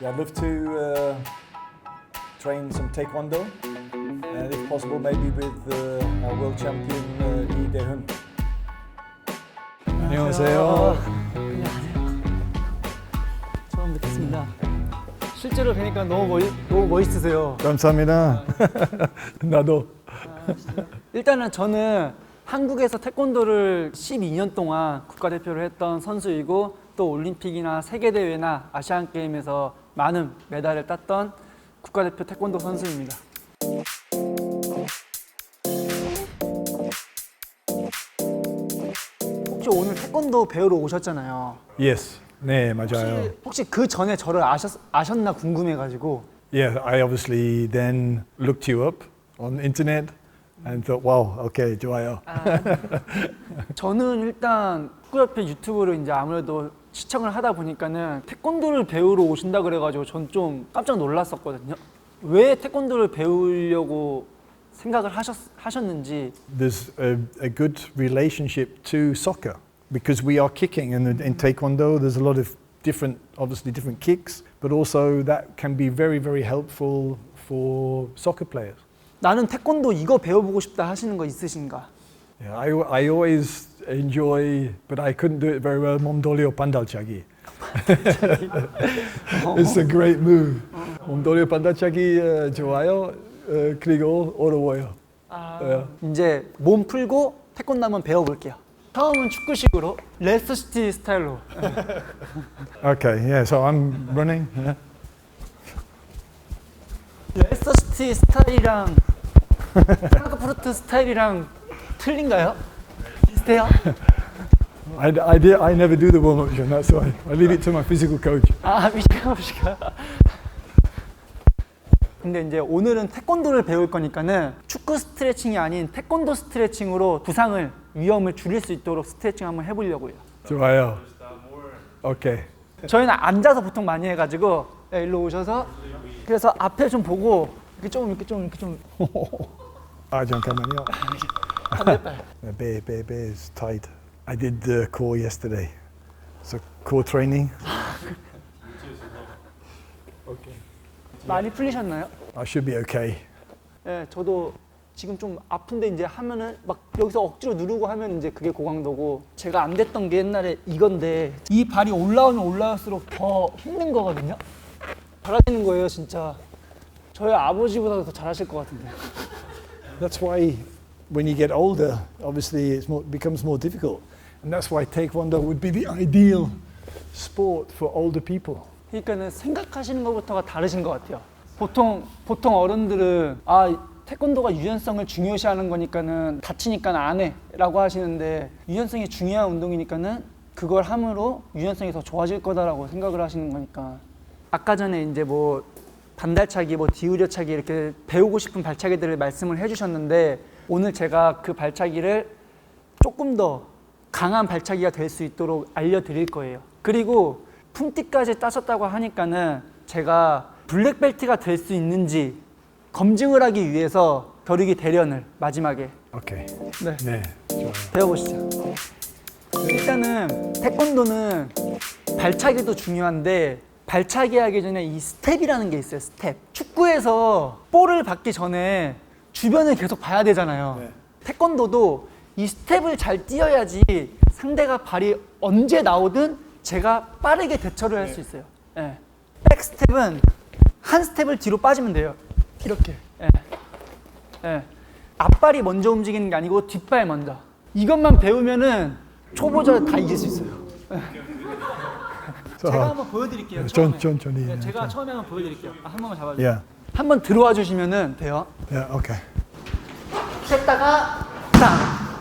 Yeah, I'd love to uh, train some taekwondo, and if possible, maybe with uh, our world champion uh, Lee Dae-hun. 안녕하세요. 처음 뵙겠습니다. 실제로 뵈니까 너무 멋 너무 멋있으세요. 감사합니다. 나도. 일단은 저는 한국에서 태권도를 12년 동안 국가대표를 했던 선수이고 또 올림픽이나 세계 대회나 아시안 게임에서 많은 메달을 땄던 국가대표 태권도 선수입니다. 혹시 오늘 태권도 배우러 오셨잖아요. Yes. 네, 맞아요. 혹시, 혹시 그 전에 저를 아셨, 아셨나 궁금해가지고 Yeah, I obviously then looked you up on internet and thought, wow, okay, 좋아요. 저는 일단 축구협회 유튜브를 이제 아무래도 시청을 하다 보니까는 태권도를 배우러 오신다 그래가지고 전 좀 깜짝 놀랐었거든요. 왜 태권도를 배우려고 생각을 하셨, 하셨는지 There's a, a good relationship to soccer because we are kicking, and in Taekwondo, there's a lot of different, obviously different kicks, but also that can be very, very helpful for soccer players. 나는 태권도 이거 배워보고 싶다 하시는 거 있으신가? Yeah, I, I always enjoy, but I couldn't do it very well. 몸돌려 반달차기. It's a great move. 몸돌려 반달차기 어, 좋아요. 어, 그리고 어려워요. 예. 이제 몸 풀고 태권도 한번 배워볼게요. 처음은 축구식으로 레스터시티 스타일로 Okay, yeah. So I'm running. Yeah. 레스터시티 스타일이랑 프랑크푸르트 스타일이랑 틀린가요? 비슷해요? I, I, did, I never do the warm up, John. That's why I leave it to my physical coach. 아 미시가 미시가. 근데 이제 오늘은 태권도를 배울 거니까는 축구 스트레칭이 아닌 태권도 스트레칭으로 부상을 위험을 줄일 수 있도록 스트레칭 한번 해보려고요. 좋아요. Okay. 저희는 앉아서 보통 많이 해가지고 네, 일로 오셔서 그래서 앞에 좀 보고 이렇게 좀 이렇게 좀 이렇게 좀 아 잠깐만요. My bear, bear, bear is tight. I did the core yesterday. So core training. 많이 풀리셨나요? I should be okay. 네, 저도 지금 좀 아픈데 이제 하면은 막 여기서 억지로 누르고 하면 이제 그게 고강도고 제가 안 됐던 게 옛날에 이건데 이 발이 올라오면 올라올수록 더 힘든 거거든요. 잘하시는 거예요, 진짜. 저희 아버지보다도 더 잘하실 것 같은데. That's why when you get older, obviously it becomes more difficult. And that's why Taekwondo would be the ideal sport for older people. 그러니까는 생각하시는 것부터가 다르신 것 같아요. 보통 보통 어른들은 아 태권도가 유연성을 중요시하는 거니까는 다치니까 안 해라고 하시는데 유연성이 중요한 운동이니까는 그걸 함으로 유연성이 더 좋아질 거다라고 생각을 하시는 거니까 아까 전에 이제 뭐 반달차기, 뭐 디우려차기 이렇게 배우고 싶은 발차기들을 말씀을 해주셨는데 오늘 제가 그 발차기를 조금 더 강한 발차기가 될 수 있도록 알려드릴 거예요. 그리고 품띠까지 따셨다고 하니까는 제가 블랙벨트가 될 수 있는지 검증을 하기 위해서 겨루기 대련을 마지막에 Okay. 네, 네, 좋아요. 배워보시죠. 일단은 태권도는 발차기도 중요한데 발차기 하기 전에 이 스텝이라는 게 있어요. 스텝. 축구에서 볼을 받기 전에 주변을 계속 봐야 되잖아요. 네. 태권도도 이 스텝을 잘 뛰어야지 상대가 발이 언제 나오든 제가 빠르게 대처를 할 수 있어요. 예. 백 스텝은 한 스텝을 뒤로 빠지면 돼요. 이렇게. 예. 예. 앞발이 먼저 움직이는 게 아니고 뒷발 먼저. 이것만 배우면은 초보자 다 이길 수 있어요. So, 제가 한번 보여드릴게요. 천, 처음에. 천천히. 네, 제가 처음에 한번 보여드릴게요. 아, 한 번만 잡아주세요. Yeah, 한번 들어와 주시면은 돼요. yeah, okay. 쳤다가 딱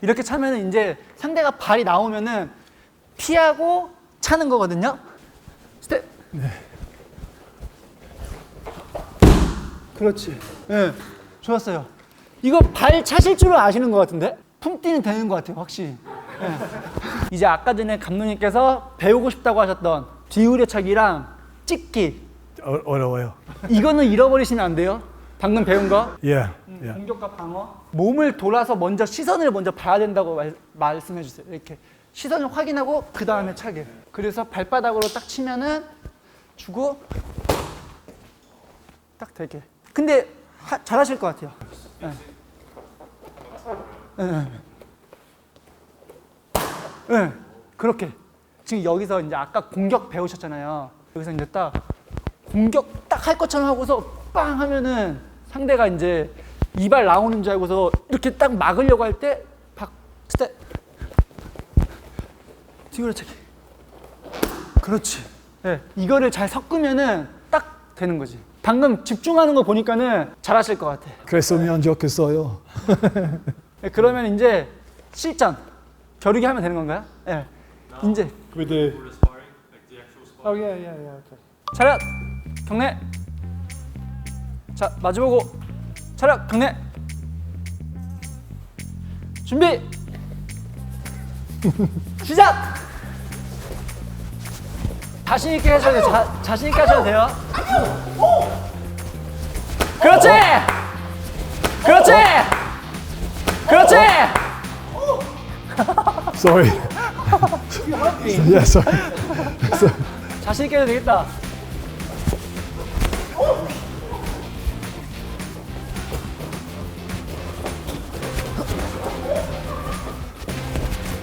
이렇게 차면은 이제 상대가 발이 나오면은 피하고 차는 거거든요. 스텝. 그렇지. 예, 좋았어요. 이거 발 차실 줄은 아시는 것 같은데? 품띠는 되는 것 같아요, 확실히. 예. 이제 아까 전에 감독님께서 배우고 싶다고 하셨던 뒤우려차기랑 찍기 어, 어려워요. 이거는 잃어버리시면 안 돼요. 방금 배운 거. Yeah, yeah. 공격과 방어. 몸을 돌아서 먼저 시선을 먼저 봐야 된다고 말, 말씀해 주세요. 이렇게 시선을 확인하고 그 다음에 차게. 그래서 발바닥으로 딱 치면은 주고 딱 되게. 근데 하- 잘하실 것 같아요. 네. 네. 네. 그렇게. 지금 여기서 이제 아까 공격 배우셨잖아요. 여기서 이제 딱 공격 딱 할 것처럼 하고서 빵 하면은 상대가 이제 이발 나오는 줄 알고서 이렇게 딱 막으려고 할 때 박 스텝. 뒤그렇차기 그렇지. 네, 이거를 잘 섞으면은 딱 되는 거지. 방금 집중하는 거 보니까는 잘하실 것 같아. 그래서 면 좋겠어요. 네, 그러면 이제 실전. 겨루기 하면 되는 건가요? 예. 이제. With the 어, 예, 예, 예, 오케이. 차렷 경례. 자 마주보고 차렷 경례. 준비. 시작! 자신 있게 하셔도 돼요 자, 자신 있게 하셔도 돼요. 그렇지! 그렇지! 그렇지! Sorry. yeah, sorry. 자신 있게 해도 되겠다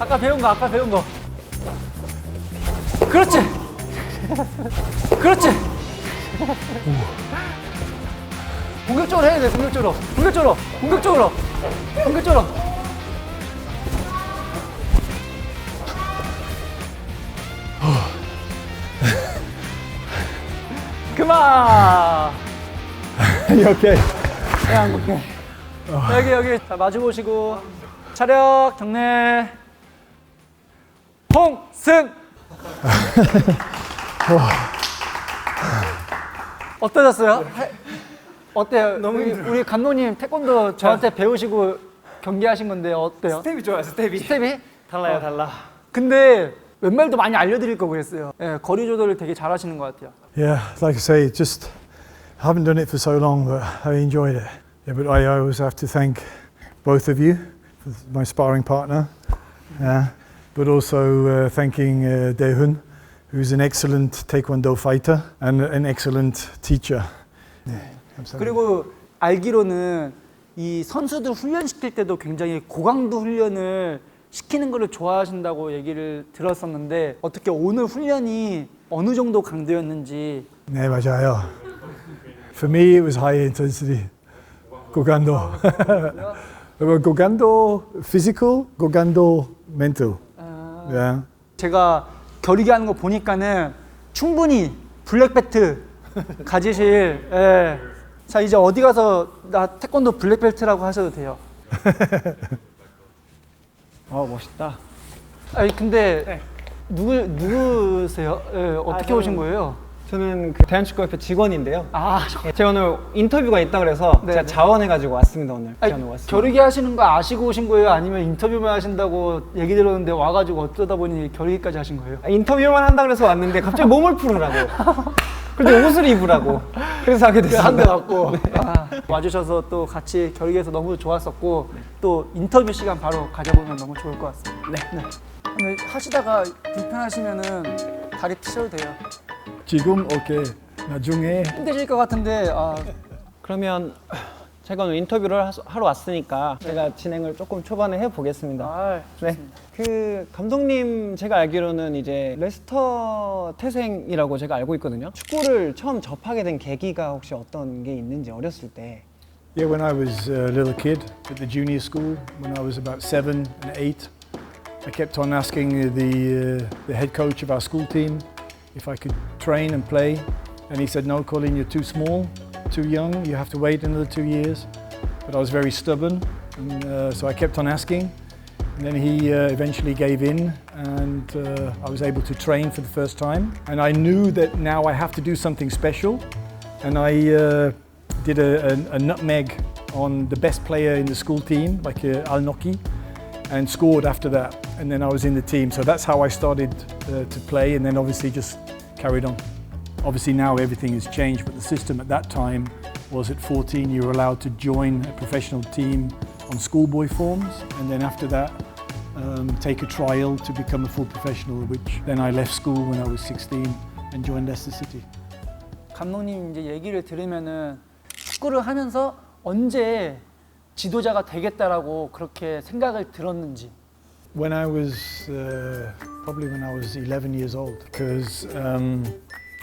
아까 배운 거 아까 배운 거. 그렇지. 그렇지. 공격적으로 해야 돼 공격적으로. 공격적으로 공격적으로. 공격적으로. 그만! okay. 네, 안 볼게. 여기 여기. 자 마주 보시고. 차렷 경례 홍승 어떠셨어요? 해- 어때요? 너무 우리, 우리 감독님 태권도 저한테 배우시고 경기하신 건데 어때요? 스텝이 좋아요, 스텝이. 스텝이? 달라요, 달라. 근데 웬말도 많이 알려드릴 거 그랬어요. 예, 거리 조절을 되게 잘하시는 것 같아요. Yeah, like I say, just haven't done it for so long, but I enjoyed it. Yeah, but I always have to thank both of you, my sparring partner, yeah, but also uh, thanking uh, Dehun, who's an excellent Taekwondo fighter and an excellent teacher. 감사합니다. 그리고 알기로는 이 선수들 훈련시킬 때도 굉장히 고강도 훈련을 시키는 거를 좋아하신다고 얘기를 들었었는데 어떻게 오늘 훈련이 어느 정도 강도였는지 네, 맞아요. For me, it was high intensity. Gogando. Gogando physical, Gogando mental. Yeah. 제가 겨루기 하는 거 보니까는 충분히 블랙벨트 가지실 예. 자 이제 어디 가서 나 태권도 블랙벨트라고 하셔도 돼요 어, 멋있다. 아니 근데 네. 누구 누구세요? 예, 어떻게 아, 오신 저는- 거예요? 저는 그 대한축구협회 직원인데요. 아 예, 제가 오늘 인터뷰가 있다 그래서 네, 제가 네. 자원해가지고 왔습니다 오늘. 아니, 왔습니다. 겨루기 하시는 거 아시고 오신 거예요? 아니면 인터뷰만 하신다고 얘기 들었는데 와가지고 어쩌다 보니 겨루기까지 하신 거예요? 아, 인터뷰만 한다 그래서 왔는데 갑자기 몸을 풀으라고. 그리고 옷을 입으라고. 그래서 하게 됐습니다. 한대 맞고 아, 와주셔서 또 같이 겨루기에서 너무 좋았었고 또 인터뷰 시간 바로 가져보면 너무 좋을 것 같습니다. 네. 근데 하시다가 불편하시면은 다리 트셔도 돼요. 지금 오케이. 나중에 힘드실 것 같은데 아, 그러면 제가 오늘 인터뷰를 하- 하러 왔으니까 제가 진행을 조금 초반에 해보겠습니다. 아 네. 그 감독님 제가 알기로는 이제 레스터 태생이라고 제가 알고 있거든요. 축구를 처음 접하게 된 계기가 혹시 어떤 게 있는지 어렸을 때. Yeah, when I was a little kid at the junior school, when I was about seven and eight, I kept on asking the, uh, the head coach of our school team if I could train and play. And he said, No, Colin, you're too small, too young, you have to wait another two years. But I was very stubborn, and uh, so I kept on asking. And then he uh, eventually gave in, and uh, I was able to train for the first time. And I knew that now I have to do something special. And I uh, did a, a, a nutmeg on the best player in the school team, like uh, Al Noki, and scored after that. And then I was in the team. So that's how I started uh, to play, and then obviously just carried on. Obviously, now everything has changed, but the system at that time was at 14 you were allowed to join a professional team on schoolboy forms, and then after that, um, take a trial to become a full professional, which then I left school when I was 16 and joined Leicester City. 감독님 이제 얘기를 들으면은 축구를 하면서 언제 지도자가 되겠다라고 그렇게 생각을 들었는지 When I was uh, probably when I was 11 years old, because um,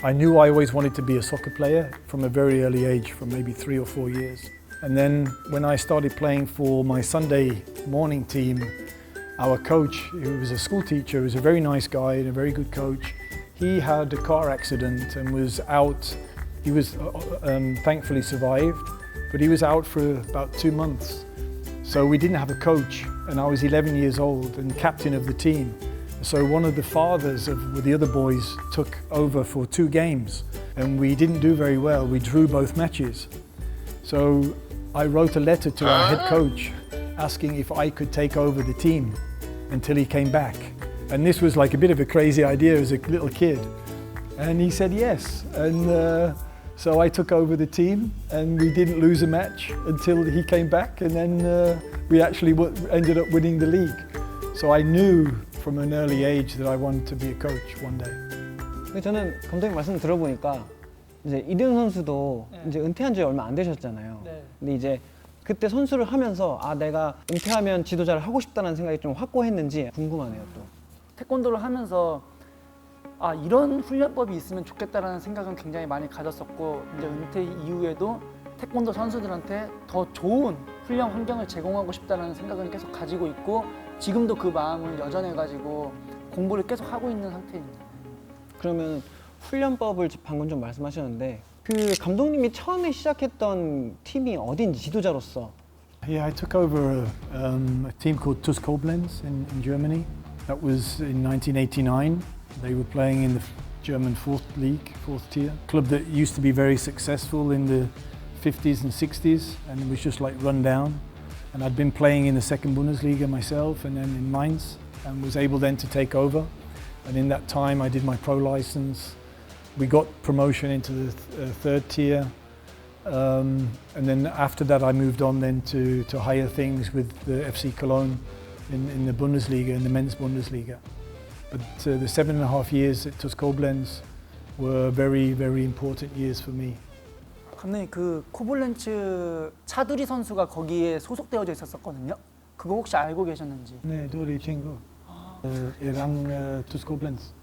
I knew I always wanted to be a soccer player from a very early age, from maybe three or four years. And then when I started playing for my Sunday morning team, our coach, who was a school teacher, was a very nice guy and a very good coach. He had a car accident and was out. He was uh, um, thankfully survived, but he was out for about two months. So we didn't have a coach, and I was 11 years old and captain of the team. So one of the fathers of the other boys took over for two games, and we didn't do very well. We drew both matches. So I wrote a letter to our head coach asking if I could take over the team until he came back. And this was like a bit of a crazy idea as a little kid. And he said yes. And uh, so I took over the team, and we didn't lose a match until he came back, and then uh, we actually w- ended up winning the league. So I knew from an early age that I wanted to be a coach one day. 근데 저는 감독님 말씀 들어보니까 이제 이대훈 선수도 네. 이제 은퇴한 지 얼마 안 되셨잖아요. 네. 근데 이제 그때 선수를 하면서 아 내가 은퇴하면 지도자를 하고 싶다는 생각이 좀 확고했는지 궁금하네요 또. 태권도를 하면서 아 이런 훈련법이 있으면 좋겠다라는 생각은 굉장히 많이 가졌었고 이제 은퇴 이후에도 태권도 선수들한테 더 좋은 훈련 환경을 제공하고 싶다는 생각은 계속 가지고 있고 지금도 그 마음을 여전해 가지고 공부를 계속 하고 있는 상태입니다. 그러면 훈련법을 지- 방금 좀 말씀하셨는데 그 감독님이 처음에 시작했던 팀이 어딘지 지도자로서 Yeah, I took over a, um, a team called TuS Koblenz in, in Germany. That was in 1989. They were playing in the German fourth league, fourth tier. Club that used to be very successful in the 50s and 60s and was just like run down. And I'd been playing in the second Bundesliga myself and then in Mainz and was able then to take over. And in that time, I did my pro license. We got promotion into the th- uh, third tier. Um, and then after that, I moved on then to, to higher things with the FC Cologne in, in the Bundesliga, in the men's Bundesliga. But uh, the seven and a half years at TuS Koblenz were very, very important years for me. 감독님 그 코블렌츠 차두리 선수가 거기에 소속되어져 있었었거든요. 그거 혹시 알고 계셨는지? 네, 도리 친구. Uh, 이랑 uh, TuS Koblenz.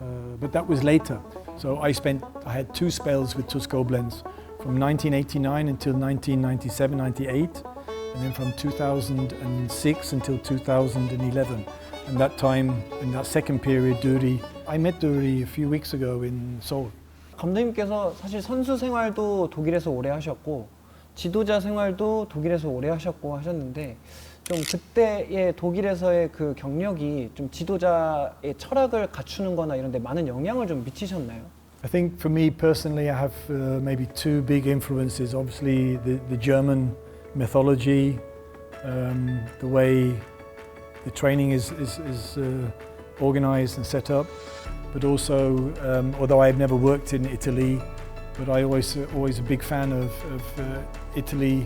Uh, but that was later. So I spent, I had two spells with TuS Koblenz from 1989 until 1997, 98, and then from 2006 until 2011. And that time, in that second period, Duri, I met Duri a few weeks ago in Seoul. 감독님께서 사실 선수 생활도 독일에서 오래 하셨고 지도자 생활도 독일에서 오래 하셨고 하셨는데 좀 그때의 독일에서의 그 경력이 좀 지도자의 철학을 갖추는 거나 이런 데 많은 영향을 좀 미치셨나요? I think for me personally, I have uh, maybe two big influences. Obviously, the, the German mythology, um, the way the training is, is, is uh, organized and set up, but also, um, although I've never worked in Italy, but I always always a big fan of, of uh, Italy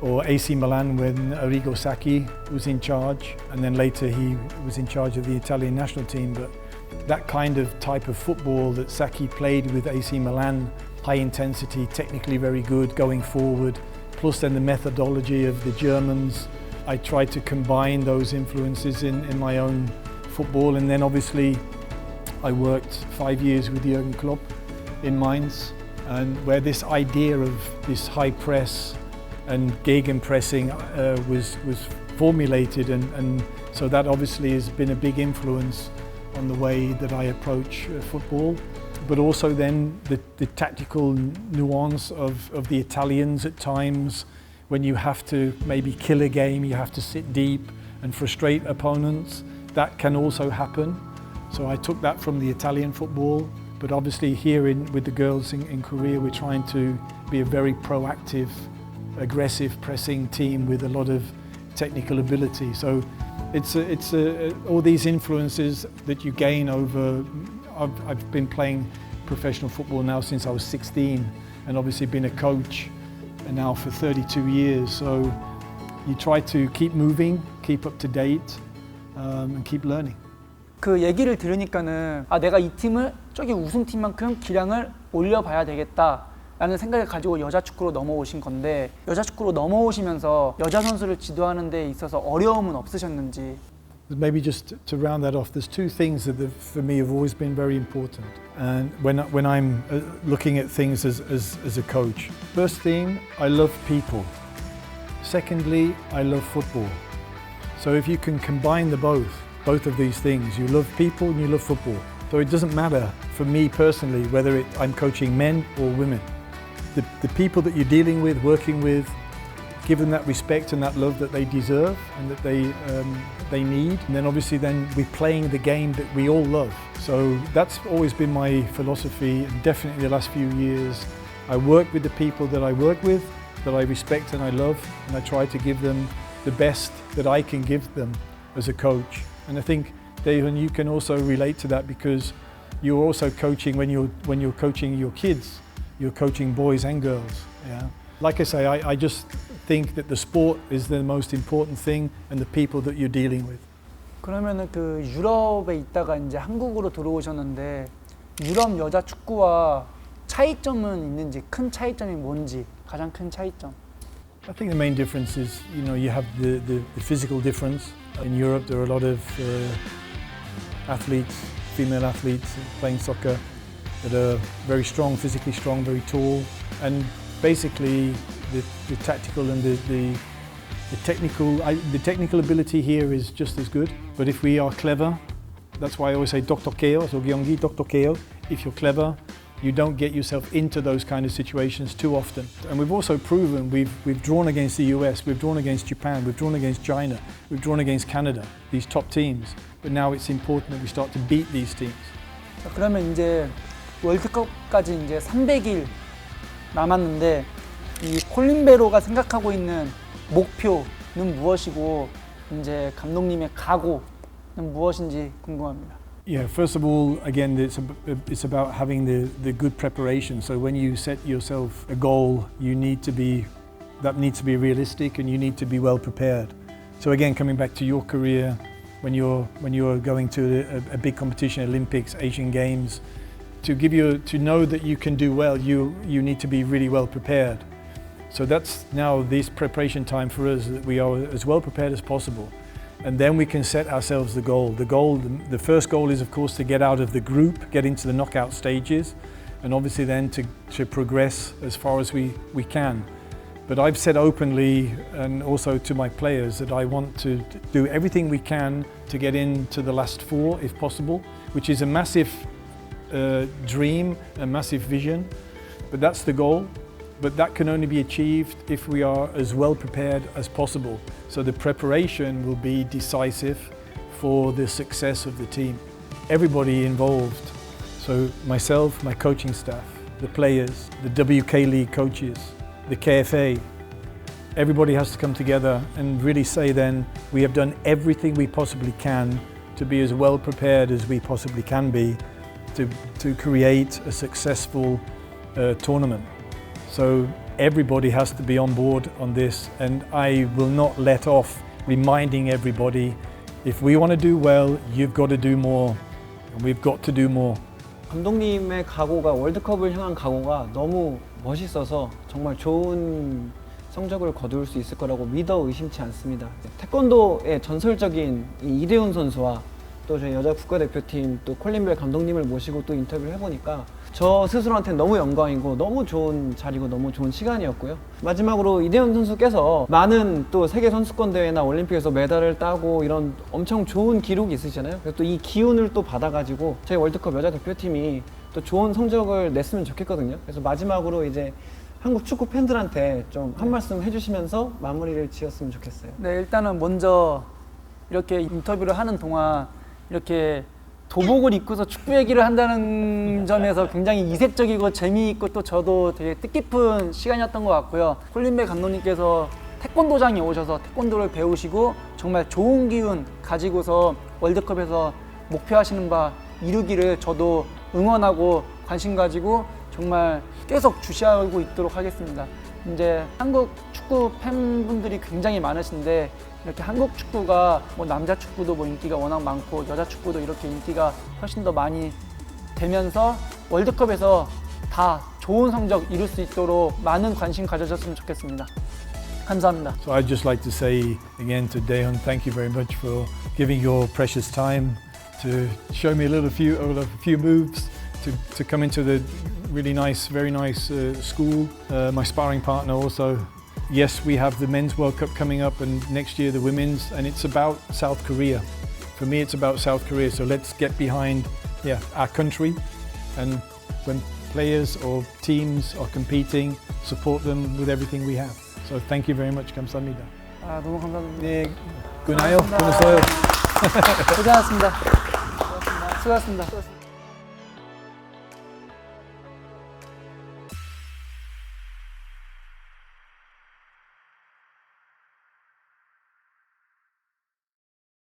or AC Milan when Arrigo Sacchi was in charge, and then later he was in charge of the Italian national team. But that kind of type of football that Sacchi played with AC Milan, high intensity, technically very good, going forward, plus then the methodology of the Germans. I tried to combine those influences in, in my own football, and then obviously I worked five years with Jurgen Klopp in Mainz, and where this idea of this high press and gegenpressing uh, was was formulated, and, and so that obviously has been a big influence on the way that I approach uh, football. But also then the, the tactical nuance of, of the Italians at times, when you have to maybe kill a game, you have to sit deep and frustrate opponents. That can also happen. So I took that from the Italian football. But obviously here in, with the girls in, in Korea, we're trying to be a very proactive, aggressive pressing team with a lot of technical ability. So it's, a, it's a, all these influences that you gain over. I've, I've been playing professional football now since I was 16 and obviously been a coach and now for 32 years. So you try to keep moving, keep up to date um, and keep learning. 그 얘기를 들으니까는 아 내가 이 팀을 저기 우승팀만큼 기량을 올려봐야 되겠다 라는 생각을 가지고 여자 축구로 넘어오신 건데 여자 축구로 넘어오시면서 여자 선수를 지도하는 데 있어서 어려움은 없으셨는지 Maybe just to round that off, there's two things that for me have always been very important. And when, when I'm uh, looking at things as, as, as a coach, first thing, I love people. Secondly, I love football. So if you can combine the both, both of these things, you love people and you love football. So it doesn't matter for me personally whether it, I'm coaching men or women. The, the people that you're dealing with, working with, give them that respect and that love that they deserve and that they um, they need. And then obviously then we're playing the game that we all love. So that's always been my philosophy and definitely the last few years. I work with the people that I work with, that I respect and I love, and I try to give them the best that I can give them as a coach. And I think Dave and you can also relate to that because you're also coaching when you're when you're coaching your kids, you're coaching boys and girls. Yeah. Like I say, I, I just think that the sport is the most important thing and the people that you're dealing with. 그러면은 그 유럽에 있다가 이제 한국으로 들어오셨는데 유럽 여자 축구와 차이점은 있는지 큰 차이점이 뭔지 가장 큰 차이점. I think the main difference is, you know, you have the, the, the physical difference. In Europe, there are a lot of uh, athletes, female athletes playing soccer that are very strong, physically strong, very tall, and basically the, the tactical and the, the, the technical, I, the technical ability here is just as good. But if we are clever, that's why I always say Dr. Keo, so Gyeonggi, Dr. Keo. If you're clever, you don't get yourself into those kind of situations too often. And we've also proven we've, we've drawn against the US, we've drawn against Japan, we've drawn against China, we've drawn against Canada, these top teams. But now it's important that we start to beat these teams. 자, 그러면 이제 월드컵까지 이제 300일 남았는데 이 콜린베로가 생각하고 있는 목표는 무엇이고 이제 감독님의 각오는 무엇인지 궁금합니다. Yeah, first of all, again, it's, ab- it's about having the, the good preparation. So when you set yourself a goal, you need to be, that needs to be realistic and you need to be well prepared. So again, coming back to your career, when you're, when you're going to a, a big competition, Olympics, Asian Games, to give you, to know that you can do well, you, you need to be really well prepared. So that's now this preparation time for us that we are as well prepared as possible. And then we can set ourselves the goal. The goal, the, first goal is of course to get out of the group, get into the knockout stages, and obviously then to, to progress as far as we, we can. But I've said openly and also to my players that I want to do everything we can to get into the last four if possible, which is a massive uh, dream, a massive vision. But that's the goal. But that can only be achieved if we are as well prepared as possible. So the preparation will be decisive for the success of the team. Everybody involved. So myself, my coaching staff, the players, the WK League coaches, the KFA, everybody has to come together and really say then we have done everything we possibly can to be as well prepared as we possibly can be to, to create a successful uh, tournament. So everybody has to be on board on this, and I will not let off reminding everybody if we want to do well, you've got to do more, and we've got to do more. 감독님의 각오가 월드컵을 향한 각오가 너무 멋있어서 정말 좋은 성적을 거둘 수 있을 거라고 믿어 의심치 않습니다. 태권도의 전설적인 이 이대훈 선수와 또 저희 여자 국가대표팀 또 콜린벨 감독님을 모시고 또 인터뷰를 해보니까 저 스스로한테 너무 영광이고 너무 좋은 자리고 너무 좋은 시간이었고요. 마지막으로 이대훈 선수께서 많은 또 세계 선수권 대회나 올림픽에서 메달을 따고 이런 엄청 좋은 기록이 있으시잖아요. 그래서 또 이 기운을 또 받아가지고 저희 월드컵 여자 대표팀이 또 좋은 성적을 냈으면 좋겠거든요. 그래서 마지막으로 이제 한국 축구 팬들한테 좀 한 말씀 해주시면서 마무리를 지었으면 좋겠어요. 네, 일단은 먼저 이렇게 인터뷰를 하는 동안 이렇게 도복을 입고서 축구 얘기를 한다는 점에서 굉장히 이색적이고 재미있고 또 저도 되게 뜻깊은 시간이었던 것 같고요. 콜린베 감독님께서 태권도장에 오셔서 태권도를 배우시고 정말 좋은 기운 가지고서 월드컵에서 목표하시는 바 이루기를 저도 응원하고 관심 가지고 정말 계속 주시하고 있도록 하겠습니다. 이제 한국 축구 팬분들이 굉장히 많으신데 이렇게 한국 축구가 뭐 남자 축구도 뭐 인기가 워낙 많고 여자 축구도 이렇게 인기가 훨씬 더 많이 되면서 월드컵에서 다 좋은 성적 이룰 수 있도록 많은 관심 가져줬으면 좋겠습니다. 감사합니다. So I'd just like to say again to Daehyun, thank you very much for giving your precious time to show me a little few, a few moves, to, to come into the really nice, very nice uh, school. Uh, my sparring partner also. Yes, we have the men's World Cup coming up, and next year the women's, and it's about South Korea. For me, it's about South Korea. So let's get behind, yeah, our country, and when players or teams are competing, support them with everything we have. So thank you very much, 감사합니다. 아, 너무 감사합니다. 네, good night, good night. 고생하셨습니다. 수고하셨습니다. 수고하셨습니다.